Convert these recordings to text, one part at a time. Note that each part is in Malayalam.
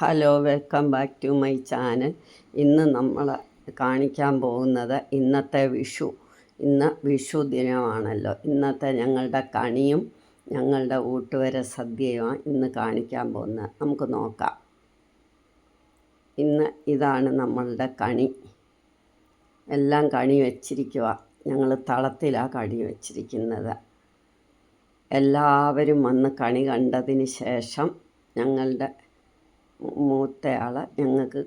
Hello welcome back to my channel ഇന്ന് നമ്മൾ കാണിക്കാൻ പോകുന്നത് ഇന്നത്തെ വിഷു. ഇന്ന് വിഷു ദിനമാണല്ലോ. ഇന്നത്തെ ഞങ്ങളുടെ കണിയും ഞങ്ങളുടെ ഊട്ടുവര സദ്യയുമാണ് ഇന്ന് കാണിക്കാൻ പോകുന്നത്. നമുക്ക് നോക്കാം. ഇന്ന് ഇതാണ് നമ്മളുടെ കണി. എല്ലാം കണി വെച്ചിരിക്കുക ഞങ്ങൾ തളത്തിലാണ് കണി വെച്ചിരിക്കുന്നത്. എല്ലാവരും വന്ന് കണി കണ്ടതിന് ശേഷം ഞങ്ങളുടെ മൂത്തയാൾ ഞങ്ങൾക്ക്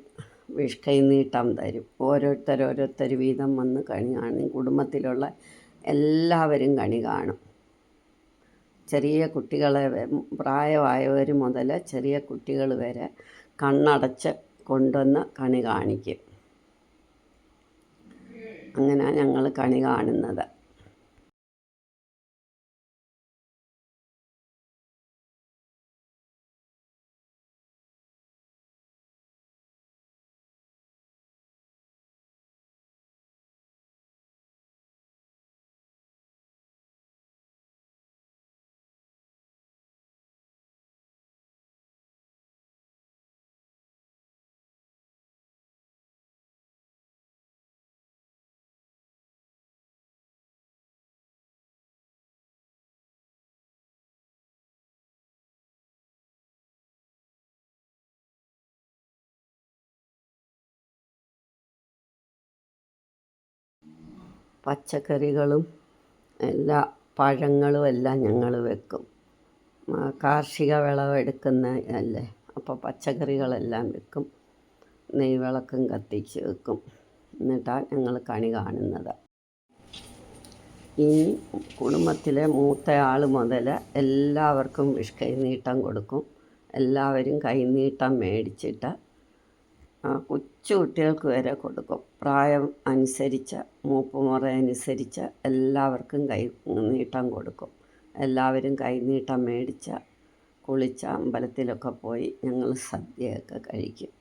വിഷ് കൈനീട്ടം തരും. ഓരോരുത്തർ ഓരോരുത്തർ വീതം വന്ന് കണി കാണും കുടുംബത്തിലുള്ള എല്ലാവരും കണി കാണും. ചെറിയ കുട്ടികളെ പ്രായമായവർ മുതൽ ചെറിയ കുട്ടികൾ വരെ കണ്ണടച്ച് കൊണ്ടുവന്ന് കണി കാണിക്കും. അങ്ങനെ ഞങ്ങൾ കണി കാണുന്നത്. പച്ചക്കറികളും എല്ലാ പഴങ്ങളും എല്ലാം ഞങ്ങൾ വെക്കും. കാർഷിക വിളവെടുക്കുന്ന അല്ലേ? അപ്പോൾ പച്ചക്കറികളെല്ലാം വെക്കും. നെയ്വിളക്കും കത്തിച്ച് വെക്കും. എന്നിട്ടാണ് ഞങ്ങൾ കണി കാണുന്നത്. ഇനി കുടുംബത്തിലെ മൂത്തയാൾ മുതൽ എല്ലാവർക്കും വിഷ് കൈനീട്ടം കൊടുക്കും. എല്ലാവരും കൈനീട്ടം മേടിച്ചിട്ട് കൊച്ചു കുട്ടികൾക്ക് വരെ കൊടുക്കും. പ്രായം അനുസരിച്ച് മൂപ്പുമുറ അനുസരിച്ച് എല്ലാവർക്കും കൈ നീട്ടം കൊടുക്കും. എല്ലാവരും കൈനീട്ടം മേടിച്ച് കുളിച്ച് അമ്പലത്തിലൊക്കെ പോയി ഞങ്ങൾ സദ്യയൊക്കെ കഴിക്കും.